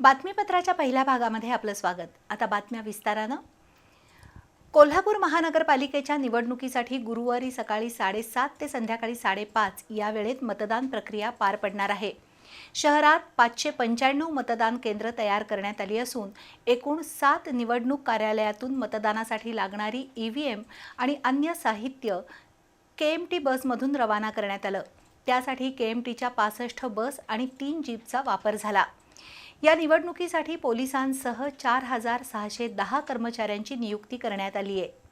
बातमीपत्राच्या पहिल्या भागामध्ये आपलं स्वागत. आता बातम्या विस्तारानं. कोल्हापूर महानगरपालिकेच्या निवडणुकीसाठी गुरुवारी सकाळी साडेसात ते संध्याकाळी साडेपाच या वेळेत मतदान प्रक्रिया पार पडणार आहे. शहरात पाचशे पंच्याण्णव मतदान केंद्र तयार करण्यात आली असून एकूण सात निवडणूक कार्यालयातून मतदानासाठी लागणारी ई व्ही एम आणि अन्य साहित्य के एम टी बसमधून रवाना करण्यात आलं. त्यासाठी के एम टीच्या पासष्ट बस आणि तीन जीपचा वापर झाला. या निवडणुकीसाठी पोलिसांसह चार हजार सहाशे दहा कर्मचाऱ्यांची नियुक्ती करण्यात आली आहे.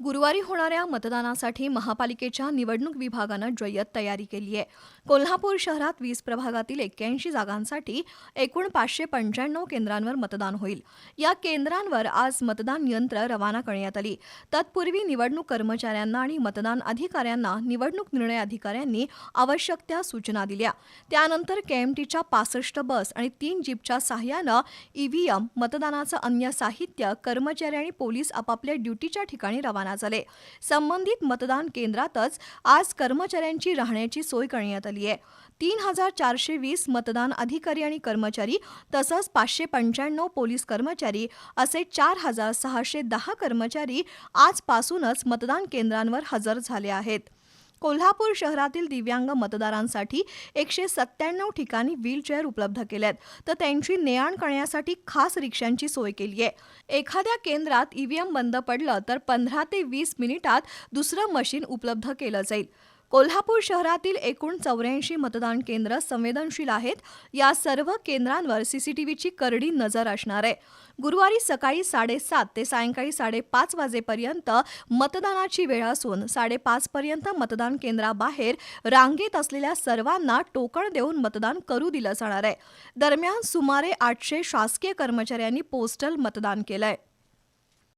गुरुवारी होणाऱ्या मतदानासाठी महापालिकेच्या निवडणूक विभागानं जय्यत तयारी केली आहे. कोल्हापूर शहरात वीस प्रभागातील एक्क्याऐंशी जागांसाठी एकूण पाचशे पंच्याण्णव केंद्रांवर मतदान होईल. या केंद्रांवर आज मतदान यंत्र रवाना करण्यात आली. तत्पूर्वी निवडणूक कर्मचाऱ्यांना आणि मतदान अधिकाऱ्यांना निवडणूक निर्णय अधिकाऱ्यांनी आवश्यक त्या सूचना दिल्या. त्यानंतर केएमटीच्या पासष्ट बस आणि तीन जीपच्या सहाय्यानं ईव्हीएम मतदानाचं अन्य साहित्य कर्मचारी आणि पोलीस आपापल्या ड्युटीच्या ठिकाणी रवाना झाले. संबंधित मतदान केंद्रातच आज कर्मचाऱ्यांची राहण्याची सोय करण्यात आली आहे. तीन हजार चारशे वीस मतदान अधिकारी आणि कर्मचारी तसंच पाचशे पंच्याण्णव पोलीस कर्मचारी असे चार हजार सहाशे दहा कर्मचारी आजपासूनच मतदान केंद्रांवर हजर झाले आहेत. कोल्हापूर शहरातील दिव्यांग मतदारांसाठी एकशे सत्त्याण्णव ठिकाणी व्हीलचेअर उपलब्ध केल्यात. तर त्यांची ने आण करण्यासाठी खास रिक्षांची सोय केली आहे. एखाद्या केंद्रात ईव्हीएम बंद पडलं तर पंधरा ते वीस मिनिटात दुसरं मशीन उपलब्ध केलं जाईल. कोल्हापूर शहरातील एकूण चौऱ्याऐंशी मतदान केंद्र संवेदनशील आहेत. या सर्व केंद्रांवर सीसीटीव्हीची करडी नजर असणार आहे. गुरुवारी सकाळी साडेसात ते सायंकाळी साडेपाच वाजेपर्यंत मतदानाची वेळ असून साडेपाचपर्यंत मतदान केंद्राबाहेर रांगेत असलेल्या सर्वांना टोकण देऊन मतदान करू दिलं जाणार आहे. दरम्यान सुमारे आठशे शासकीय कर्मचाऱ्यांनी पोस्टल मतदान केलंय.